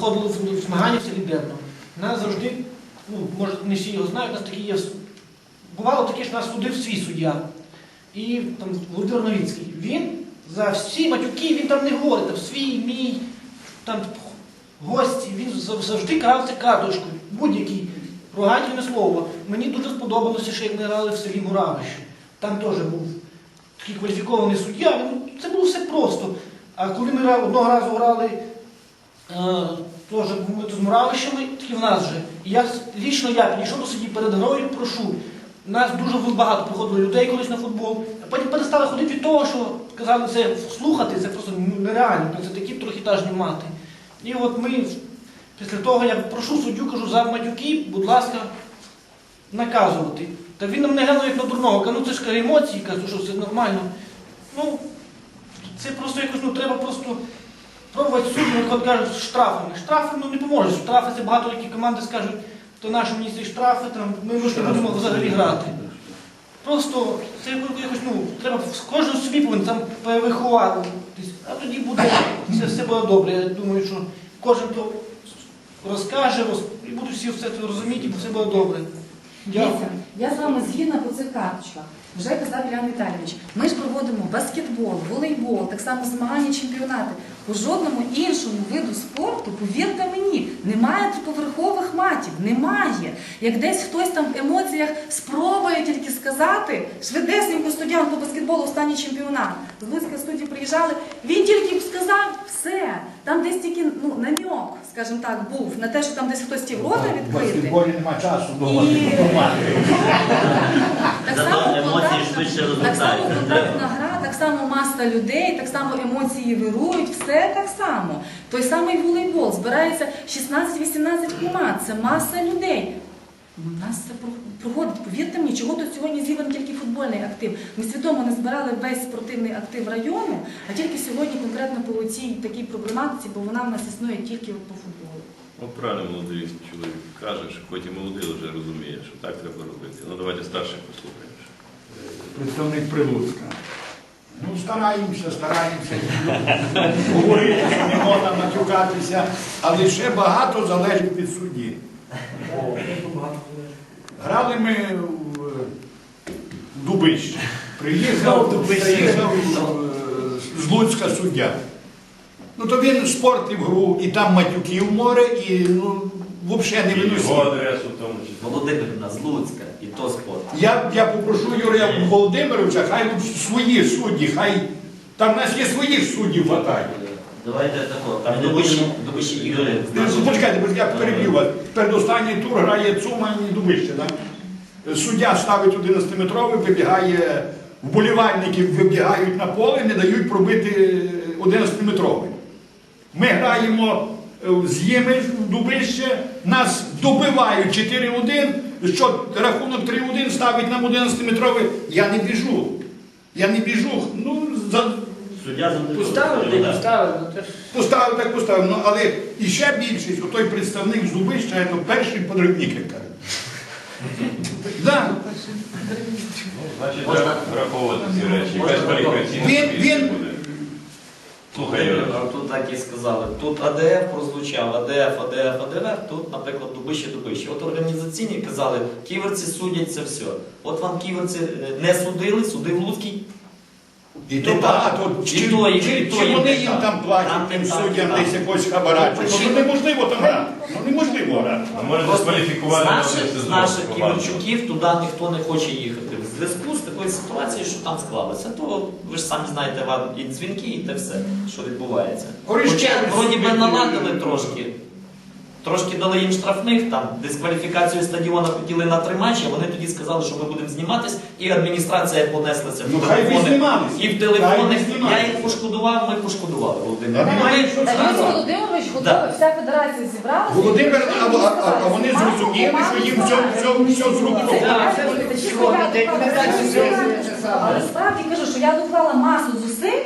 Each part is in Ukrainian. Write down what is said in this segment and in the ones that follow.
Ходили в змагання в. Нас завжди, ну, може, не всі його знають, у нас такі є. Бувало таке, що нас судив свій суддя. І там Володимир Новінський. Він за всі матюки, він там не говорить, там свій, мій, там гості, він зав- завжди карався карточкою, будь-який. Ругательне слово. Мені дуже сподобалося, що як ми грали в селі Муравище. Там теж був такий кваліфікований суддя. Він, це було все просто. А коли ми одного разу грали теж ми тут з Муравищами, тільки в нас же. І я лічно я підійшов до судді перед грою, прошу. Нас дуже багато приходило людей колись на футбол, а потім перестали ходити від того, що казали це слухати, це просто нереально, це такі трохітажні мати. І от ми після того я прошу суддю, кажу, за матюки, будь ласка, наказувати. Та він нам не глянув як на дурного, каже, ну це ж каже, емоції, кажу, що це нормально. Ну, це просто якось, ну треба просто пробувати суддям, як от кажуть, штрафами. Штрафи ну, не поможуть. Штрафи це багато які команди скажуть, то наші мені ці штрафи, там, ми ж не будемо взагалі грати. Просто це якось, ну, треба кожен собі повинен там перевиховати, а тоді буде все, все буде добре. Я думаю, що кожен то розкаже, роз... і будуть всі все це розуміти, і все буде добре. Дивіться, я з вами згідна по цих карточках. Вже казав Іллян Віталійович. Ми ж проводимо баскетбол, волейбол, так само змагання, чемпіонати. У жодному іншому виду спорту, повірте мені, немає поверхових матів. Немає. Як десь хтось там в емоціях спробує тільки сказати, швидесенько студент по баскетболу останній чемпіонат. З Луцька студії приїжджали, він тільки сказав все. Там десь тільки ну, намьок, скажімо так, був на те, що там десь хтось хотів рота В відкрити. баскетболі нема часу І- думати. думати. Так само емоції контактна- гра, само маса людей, так само емоції вирують, все так само. Той самий волейбол збирається 16-18 команд, це маса людей. У нас це проходить. Повірте мені, чого тут сьогодні зібраний тільки футбольний актив. Ми свідомо не збирали весь спортивний актив району, а тільки сьогодні конкретно по цій такій проблематиці, бо вона в нас існує тільки по футболу. Ну, правильно молодий чоловік каже, що хоч і молодий вже розуміє, що так треба робити. Ну давайте старших послухаємо. Представник Прилуцька. Ну, стараємося, стараємося. Говорити, що не можна матюкатися, але ще багато залежить від судді. Грали ми в Дубище. Приїхав, приїхав е, з Луцька суддя. Ну то він спортив гру, і там матюків море, і ну, взагалі не І його виносив. адресу в тому числі. Володимирівна з Луцька, і то спорт. Я, я попрошу Юрія Володимировича, хай свої судді, хай там в нас є своїх суддів хватає. Давайте тако, там Дубищі, Дубищі Ігори. Ну, Почекайте, я переб'ю вас. Передостанній тур грає Цумань і Дубище. Так? Суддя ставить 11-метровий, вибігає, вболівальники вибігають на поле, не дають пробити 11-метровий. Ми граємо е, з Ємель в Дубище, нас добивають 4-1, що рахунок 3-1 ставить нам 11-метровий. Я не біжу. Я не біжу. Ну, за, Суддя за Поставили, Ну, ну, Поставив так поставив. Ну, але і ще більшість, той представник з Дубища, це перший подрібник, як кажуть. Да. Значить, Можна- треба враховувати ці речі. Якась кваліфікаційна Він- комісія він- буде. Слухай. Тут так і сказали. Тут АДФ прозвучав, АДФ, АДФ, АДФ, тут, наприклад, Дубище, Дубище. От організаційні казали, ківерці судять це все. От вам ківерці е, не судили, судив Луцький. І то багато. так. Чи, І чи- чи вони їм там платять, тим не суддям десь якось хабара? Ну, неможливо там грати. Ну, неможливо грати. А може дискваліфікувати з наших, ківерчуків туди ніхто не хоче їхати. Зв'язку з такою ситуацією, що там склалося, то ви ж самі знаєте, вам і дзвінки, і те все, що відбувається. Хоча вроді би наладили трошки. Трошки дали їм штрафних, там дискваліфікацію стадіону хотіли на три матчі, вони тоді сказали, що ми будемо зніматись, і адміністрація понеслася Ну, в телефони. І в телефони. Я їх пошкодував, ми пошкодували, Володимир. Та немає Ми- Та. Юрій Володимирович готовий, Да. вся федерація зібралася. Володимир, а, а, а, а вони зрозуміли, що їм все, зробили. Але справді кажу, що я доклала масу зусиль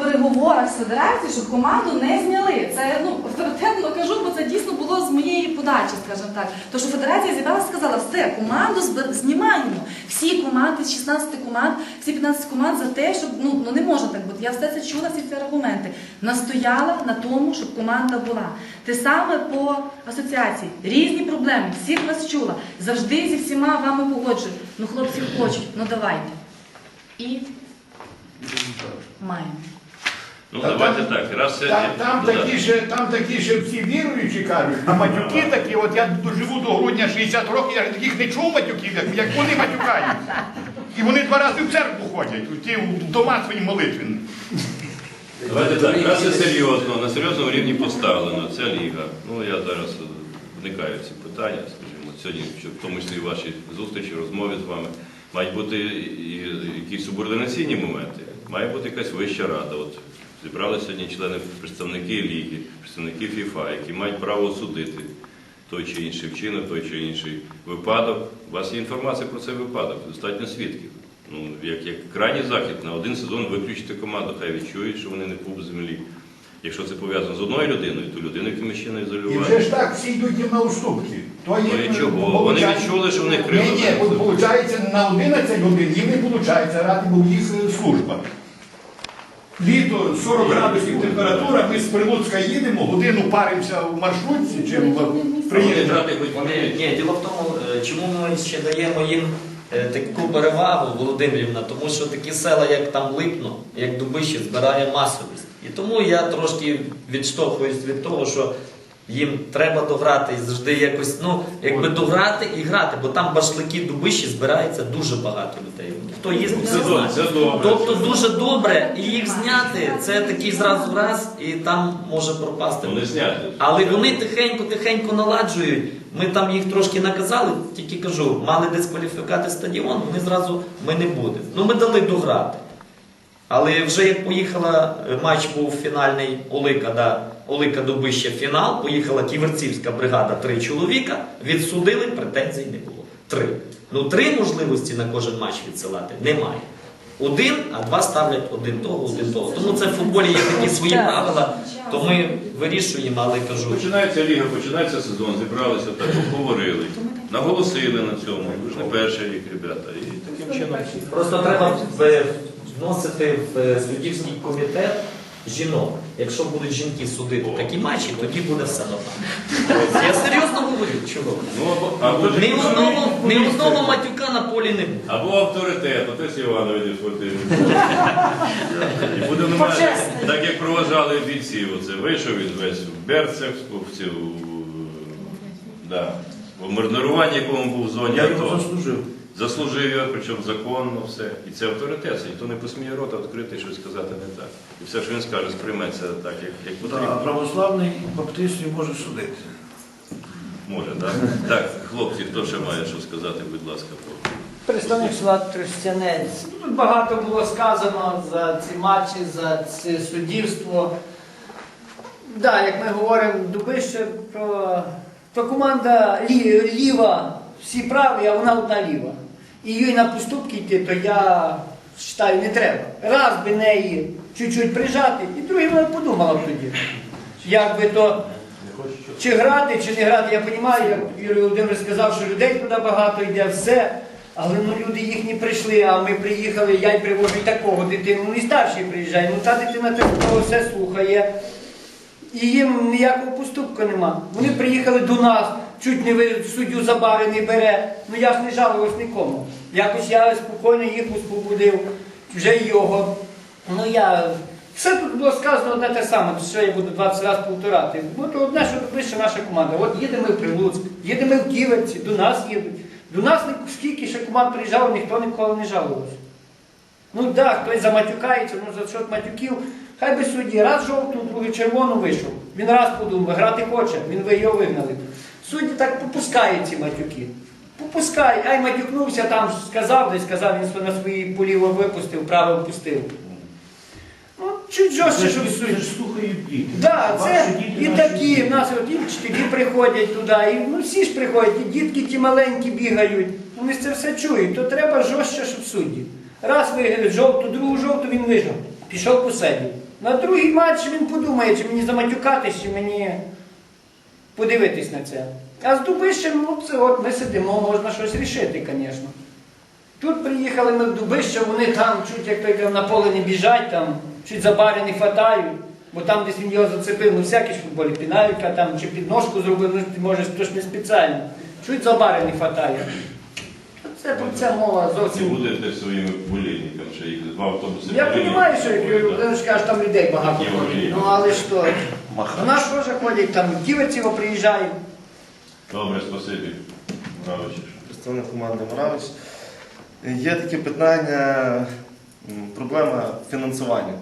переговорах з федерацією, щоб команду не зняли. Це ну авторитетно кажу, бо це дійсно було з моєї подачі, скажімо так. То що федерація зібрала, сказала, все, команду знімаємо. Всі команди, з 16 команд, всі 15 команд за те, щоб ну, ну не можна так бути. Я все це чула, всі ці аргументи. Настояла на тому, щоб команда була. Те саме по асоціації. Різні проблеми, всіх вас чула. Завжди зі всіма вами погоджую. Ну, хлопці хочуть, ну давайте. І маємо. Ну Та давайте там- так. Раз це Там, там, Ну, да. такі ж, там такі ж всі віруючі кажуть, а матюки такі, от я доживу до грудня 60 років, я ж таких не чув матюків, як, як вони матюкають. І вони два рази в церкву ходять, у ті в дома свої молитвені. Давайте так, раз це серйозно, на серйозному рівні поставлено, це ліга. Ну я зараз е, вникаю в ці питання, скажімо, сьогодні, що в тому числі і ваші зустрічі, розмови з вами, мають бути і якісь субординаційні моменти, має бути якась вища рада. От зібрали сьогодні члени, представники ліги, представники ФІФА, які мають право судити той чи інший вчинок, той чи інший випадок. У вас є інформація про цей випадок, достатньо свідків. Ну, як, як крайній захід на один сезон виключити команду, хай відчують, що вони не пуп землі. Якщо це пов'язано з одною людиною, то людину якимось ще не І вже ж так всі йдуть їм на уступки. То Ну і чого? Вони відчули, що в них Ні, ні, виходить, на 11 годин їм не виходить ради, бо в їх служба. Літо 40 градусів температура, ми з Прилуцька їдемо, годину паримося в маршрутці чи приїдемо. Вони ні, діло в тому, е, чому ми ще даємо їм е, таку перевагу, Володимирівна, тому що такі села, як там Липно, як Дубище, збирає масовість. І тому я трошки відштовхуюсь від того, що їм треба дограти і завжди якось, ну, якби дограти і грати, бо там башлики Дубищі збирається дуже багато людей. Хто їздить, Це все добре, знає. це добре. Тобто дуже добре, і їх зняти, це такий зразу раз, і там може пропасти. Вони зняти. Але вони тихенько-тихенько наладжують. Ми там їх трошки наказали, тільки кажу, мали дискваліфікати стадіон, вони зразу ми не будемо. Ну ми дали дограти. Але вже як поїхала, е, матч був фінальний Олика, да, Олика Добище фінал, поїхала Ківерцівська бригада, три чоловіка, відсудили, претензій не було. Три. Ну три можливості на кожен матч відсилати немає. Один, а два ставлять один того, один того. Тому це в футболі є такі свої правила, то ми вирішуємо, але кажу. Починається ліга, починається сезон, зібралися так, поговорили, наголосили на цьому. Ви ж не перший рік, ребята. І таким чином. Просто треба в- вносити в е, суддівський комітет жінок. Якщо будуть жінки судити такі матчі, тоді буде все нормально. Я серйозно говорю, чого? Ну, Ні одного, ні одного матюка на полі не буде. або авторитет, отець Іванович спортивний. І буде нормально. Так як проважали бійців, оце вийшов він весь в берцях, в да, якому був в зоні. Я його заслужив. Заслужив його, причому законно все. І це авторитет. Ніхто не посміє рота відкрити щось сказати не так. І все, що він скаже, сприйметься так, як, як потрібно. православний баптист не може судити. Може, так? Так, хлопці, хто ще має що сказати, будь ласка, про. Представник села Тростянець. Ну, Тут багато було сказано за ці матчі, за це суддівство. Да, як ми говоримо Дубище про, про команда лі, ліва, всі праві, а вона одна ліва. І їй на поступки йти, то я вважаю, не треба. Раз би неї чуть-чуть прижати, і другий вона подумала б тоді. Як би то чи грати, чи не грати, я розумію, як Юрій Володимирович сказав, що людей туди багато йде, все. Але ну люди їхні прийшли, а ми приїхали, я й привожу і такого дитину, ну і старший приїжджає. Ну та дитина такого все слухає. І їм ніякого поступку нема. Вони приїхали до нас, чуть не суддю за бари не бере. Ну я ж не жалувався нікому. Якось я спокійно їх освободив, вже його. Ну я. Все тут було сказано одне те саме, що я буду 20 разів повторати. Ну то одне, що ближче наша команда. От їдемо в Прилуцьк, їдемо в Ківерці, до нас їдуть. До нас скільки ще команд приїжджало, ніхто ніколи не жалувався. Ну так, хтось заматюкається, ну за що матюків. Хай би судді раз жовту, другий червону вийшов. Він раз подумав, грати хоче, він ви його вигнали. Судді так попускає ці матюки. Попускає, ай матюкнувся, там сказав, десь сказав, він на своїй поліво випустив, право впустив. Ну, чуть жорстче, ж слухають діти. Да, це і такі, в нас от і вчителі приходять туди, і ну, всі ж приходять, і дітки ті маленькі бігають. Вони ж це все чують, то треба жорстче, щоб судді. Раз виграли жовту, другу жовту він вижав, пішов посидів. На другий матч він подумає, чи мені заматюкатись, чи мені подивитись на це. А з Дубищем, ну це от ми сидимо, можна щось рішити, звісно. Тут приїхали ми в Дубище, вони там чуть як той на поле не біжать, там, чуть за бари не хватають, бо там десь він його зацепив, ну всякі ж футболі піналька, там, чи підножку зробив, ну може хтось не спеціально. Чуть за бари не хватає. Це про це мова зовсім. будете своїми болільниками, що їх два автобуси? Я розумію, що як Володимирович каже, там людей багато. Ну але ж то. У нас теж ходять, там Ківерцево приїжджають. Добре, спасибі. Мравич. представник команди Моравич. Є таке питання, проблема фінансування.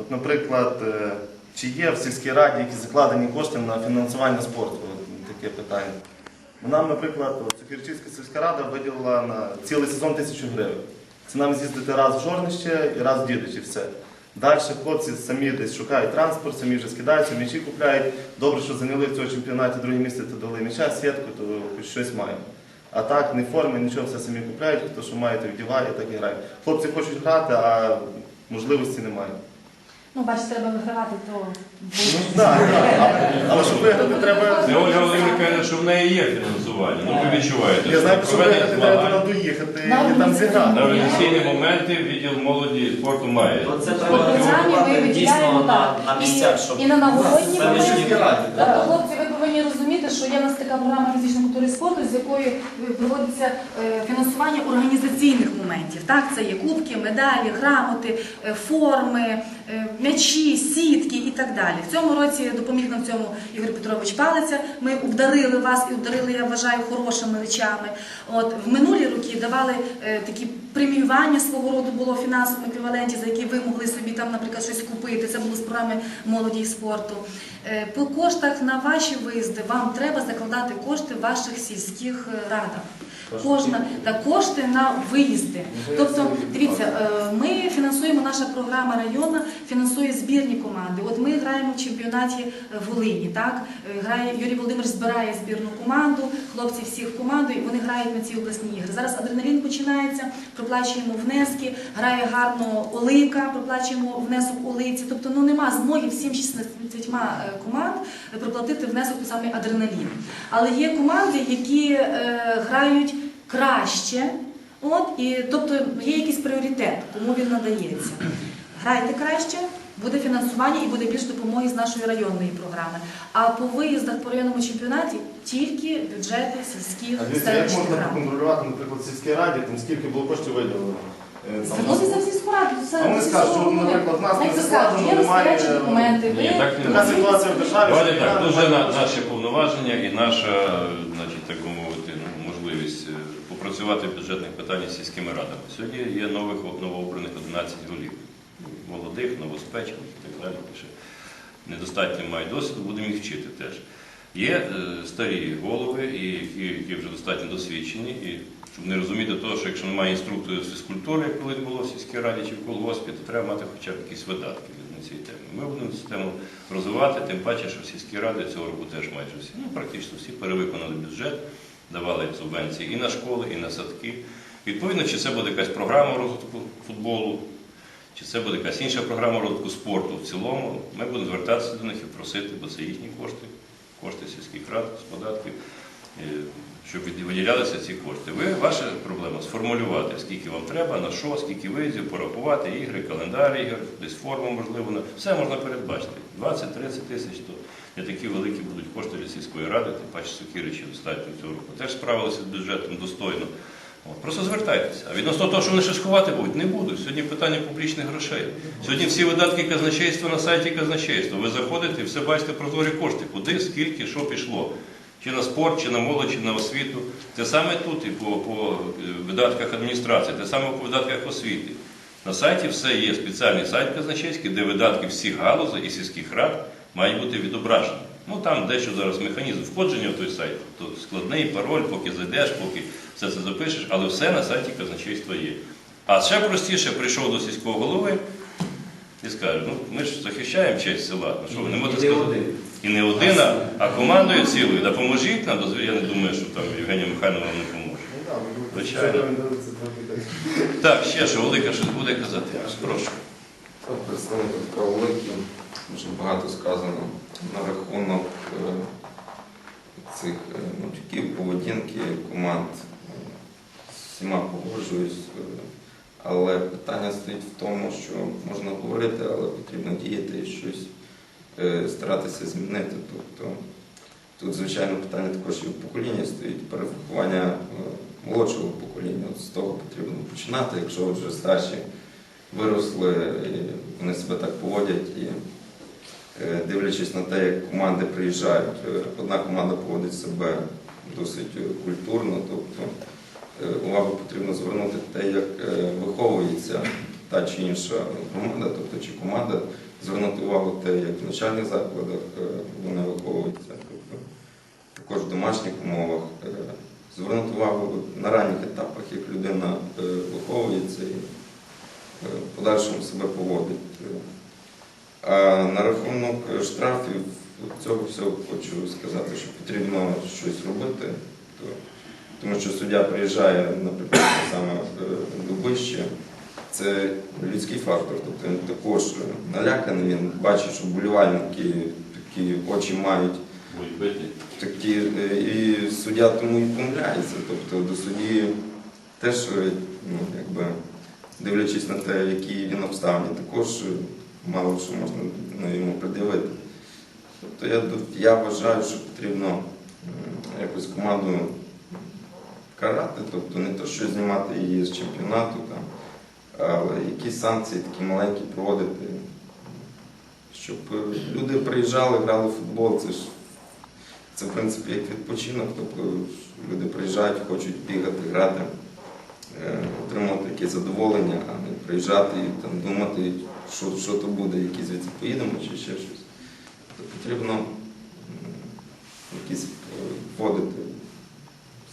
От, наприклад, е, чи є в сільській раді якісь закладені кошти на фінансування спорту? От таке питання. Нам, наприклад, от сільська рада виділила на цілий сезон тисячу гривень. Це нам з'їздити раз в Жорнище і раз в Дідичі, все. Далі хлопці самі десь шукають транспорт, самі вже скидаються, м'ячі купляють. Добре, що зайняли в цьому чемпіонаті друге місце, то дали м'яча, сітку, то хоч щось маємо. А так, не форми, нічого все самі купляють, хто що має, то вдіває, так і грає. Хлопці хочуть грати, а можливості немає. Ну, бачите, треба вигравати, то Ну так, так. Але, щоб виграти, треба. Це Ольга Володимирівна каже, що в неї є фінансування. Ну ви відчуваєте. Я знаю, що виграти треба туди доїхати і там зіграти. На організаційні моменти відділ молоді і спорту має. То це треба ми готувати дійсно на, так. на місцях, щоб І, і на нагородні Це не моменти. Е, так? Хлопці, ви повинні розуміти, що є в нас така програма фізичної культури і спорту, з якої е, проводиться е, фінансування організаційних моментів. Так, це є кубки, медалі, грамоти, е, форми, м'ячі, сітки і так далі. В цьому році допоміг нам в цьому Ігор Петрович Палиця. Ми обдарили вас і обдарили, я вважаю, хорошими речами. От в минулі роки давали е, такі преміювання свого роду було в фінансовому еквіваленті, за які ви могли собі там, наприклад, щось купити. Це було з програми молоді і спорту. Е, По коштах на ваші виїзди вам треба закладати кошти в ваших сільських е, радах. Кожна та кошти на виїзди. Тобто, дивіться, е, ми фінансуємо наша програма району, фінансує збірні команди. От ми граємо в чемпіонаті е, Волині. Так грає Юрій Володимир збирає збірну команду, хлопці всіх в команду, і вони грають на ці обласні ігри. Зараз адреналін починається, проплачуємо внески, грає гарно Олика, проплачуємо внесок Олиці. Тобто, ну нема змоги всім 16 е, команд проплатити внесок у саме адреналін. Але є команди, які е, грають краще. От, і, тобто є якийсь пріоритет, кому він надається. Грайте краще, буде фінансування і буде більше допомоги з нашої районної програми. А по виїздах по районному чемпіонаті тільки бюджети сільських А дивіться, як селищних можна рад. проконтролювати, наприклад, в сільській раді, там скільки було коштів виділено? Е, там, Звернутися в сільську раду, це А вони це скажуть, що, наприклад, в нас не складено, скажуть, є немає, розпоряджені документи. Ні, ви- так не Така ситуація в державі. Давайте що так, дуже на, наші повноваження і наша, значить, так би мовити, ну, можливість е, попрацювати в бюджетних питаннях з сільськими радами. Сьогодні є нових новообраних 11 голів. Молодих, новоспечених і так далі. Недостатньо мають досвіду, будемо їх вчити теж. Є е, старі голови, які, вже достатньо досвідчені, і щоб не розуміти того, що якщо немає інструктора з фізкультури, як колись було в сільській раді чи в колгоспі, то треба мати хоча б якісь видатки на цій темі. Ми будемо цю тему розвивати, тим паче, що сільські ради цього року теж майже всі, ну практично всі перевиконали бюджет, давали субвенції і на школи, і на садки. Відповідно, чи це буде якась програма розвитку футболу, чи це буде якась інша програма розвитку спорту в цілому, ми будемо звертатися до них і просити, бо це їхні кошти, кошти сільських рад з податків, е, щоб виділялися ці кошти. Ви ваша проблема сформулювати, скільки вам треба, на що, скільки виїздів, порахувати ігри, календар ігор, десь форму можливо. Все можна передбачити. 20-30 тисяч то не такі великі будуть кошти для сільської ради, тим паче Сокиричі достатньо цього року. Теж справилися з бюджетом достойно. Просто звертайтеся. А відносно того, що вони ще сховати будуть, не будуть. Сьогодні питання публічних грошей. Сьогодні всі видатки казначейства на сайті казначейства. Ви заходите і все бачите прозорі кошти. Куди, скільки, що пішло. Чи на спорт, чи на молодь, чи на освіту. Те саме тут і по, по е, видатках адміністрації, те саме по видатках освіти. На сайті все є спеціальний сайт казначейський, де видатки всіх галузей і сільських рад мають бути відображені. Ну там дещо зараз механізм входження в той сайт, то складний пароль, поки зайдеш, поки все це запишеш, але все на сайті казначейства є. А ще простіше прийшов до сільського голови і скаже, ну ми ж захищаємо честь села. Ну що ви не можете І не сказати? один. І не один, а- а командою цілою. Допоможіть нам, я не думаю, що там Євгенія Михайловна не поможе. Ну, да, Звичайно. так. Ще що, Велика щось буде казати. Прошу. Представник Петра Великий, дуже багато сказано на рахунок е, цих е, матюків, поведінки команд. Е, всіма погоджуюсь. е, Але питання стоїть в тому, що можна говорити, але потрібно діяти і щось е, старатися змінити. Тобто тут, звичайно, питання також і в поколінні стоїть перевиховання е, молодшого покоління. От з того потрібно починати, якщо вже старші виросли, вони себе так поводять. І Е, дивлячись на те, як команди приїжджають, е, одна команда поводить себе досить е, культурно, тобто е, увагу потрібно звернути те, як е, виховується та чи інша громада, тобто чи команда, звернути увагу те, як в навчальних закладах е, вони виховуються, тобто також в домашніх умовах, е, звернути увагу на ранніх етапах, як людина е, виховується і е, в подальшому себе поводить. А на рахунок штрафів цього всього хочу сказати, що потрібно щось робити, тому що суддя приїжджає, наприклад, саме е, Дубище, це людський фактор, тобто він також наляканий, він бачить, що вболівальники такі очі мають. Такі, е, і суддя тому і помиляється. Тобто до судді теж, е, ну, якби, дивлячись на те, які він обставини, також мало що можна ну, йому придивити. Тобто я, я вважаю, що потрібно м, якось команду карати, тобто не то, що знімати її з чемпіонату, там, але якісь санкції такі маленькі проводити, щоб люди приїжджали, грали в футбол, це ж це, в принципі, як відпочинок, тобто люди приїжджають, хочуть бігати, грати, е, отримувати якесь задоволення, а не приїжджати і там, думати, що, що то буде, які звідси поїдемо чи ще щось. Тобто потрібно якісь е, вводити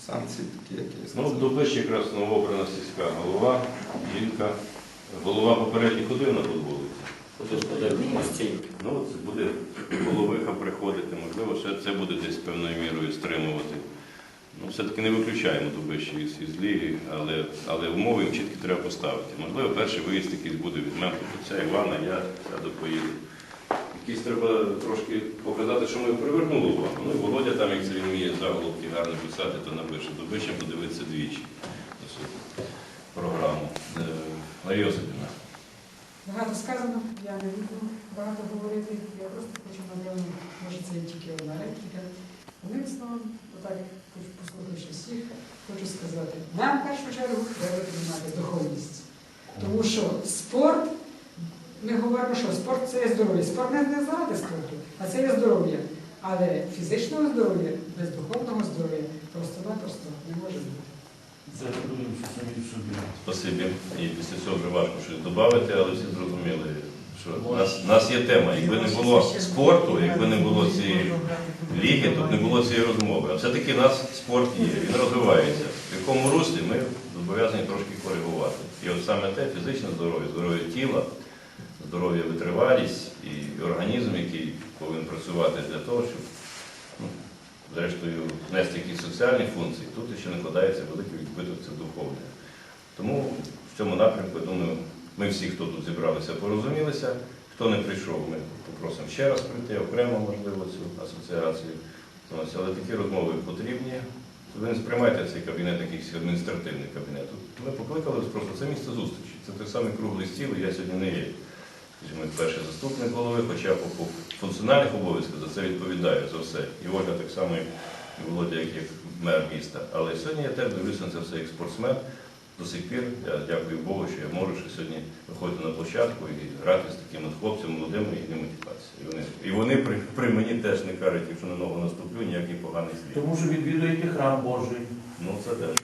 санкції, такі, які я Ну, до Пищі якраз новообрана сільська голова, жінка. Голова попередньо ходив на ходив постійно. Ну, це буде головиха приходити, можливо, ще це буде десь певною мірою стримувати. Ну, все-таки не виключаємо Дубищі із, ліги, але, але умови їм чіткі треба поставити. Можливо, перший виїзд якийсь буде від мене, це Івана, я сяду поїду. Якийсь треба трошки показати, що ми привернули увагу. Ну і Володя там, як це він вміє заголовки гарно писати, то напише. Дубища подивитися двічі програму. Е, Марія Осипівна. Багато сказано, я не буду багато говорити. Я просто хочу, напевно, може це тільки одна репліка. Одним словом, отак, хочу послухавши всіх, хочу сказати, нам в першу чергу треба піднімати духовність. Тому що спорт, ми говоримо, що спорт це є здоров'я. Спорт не, не заради спорту, а це є здоров'я. Але фізичного здоров'я без духовного здоров'я просто-напросто не може бути. Це думаю, що самі собі. Спасибі. І після цього вже важко щось додати, але всі зрозуміли, що у нас, у нас є тема. Якби не було спорту, якби не було цієї ліги, б не було цієї розмови. А все-таки нас спорт є, він розвивається. В якому руслі ми зобов'язані трошки коригувати. І от саме те фізичне здоров'я, здоров'я тіла, здоров'я витривалість і організм, який повинен працювати для того, щоб ну, зрештою нести якісь соціальні функції, тут ще накладається великий відбиток це духовне. Тому в цьому напрямку, я думаю, ми всі, хто тут зібралися, порозумілися. Хто не прийшов, ми попросимо ще раз прийти, окремо, можливо, цю асоціацію. Але такі розмови потрібні. Ви не сприймайте цей кабінет, якийсь адміністративний кабінет. Ми покликали просто це місце зустрічі. Це той самий круглий стіл, і я сьогодні не є. Скажімо, перший заступник голови, хоча по функціональних обов'язках за це відповідаю за все. І Ольга так само, і Володя, як мер міста. Але сьогодні я теж дивлюся на це все як спортсмен. До сих пір я дякую Богу, що я можу ще сьогодні виходити на площадку і грати з такими от хлопцями молодими і ними матюкатися. І вони, і вони при, при мені теж не кажуть, якщо на ногу наступлю, ніякий поганий слід. Тому що відвідуєте храм Божий. Ну це теж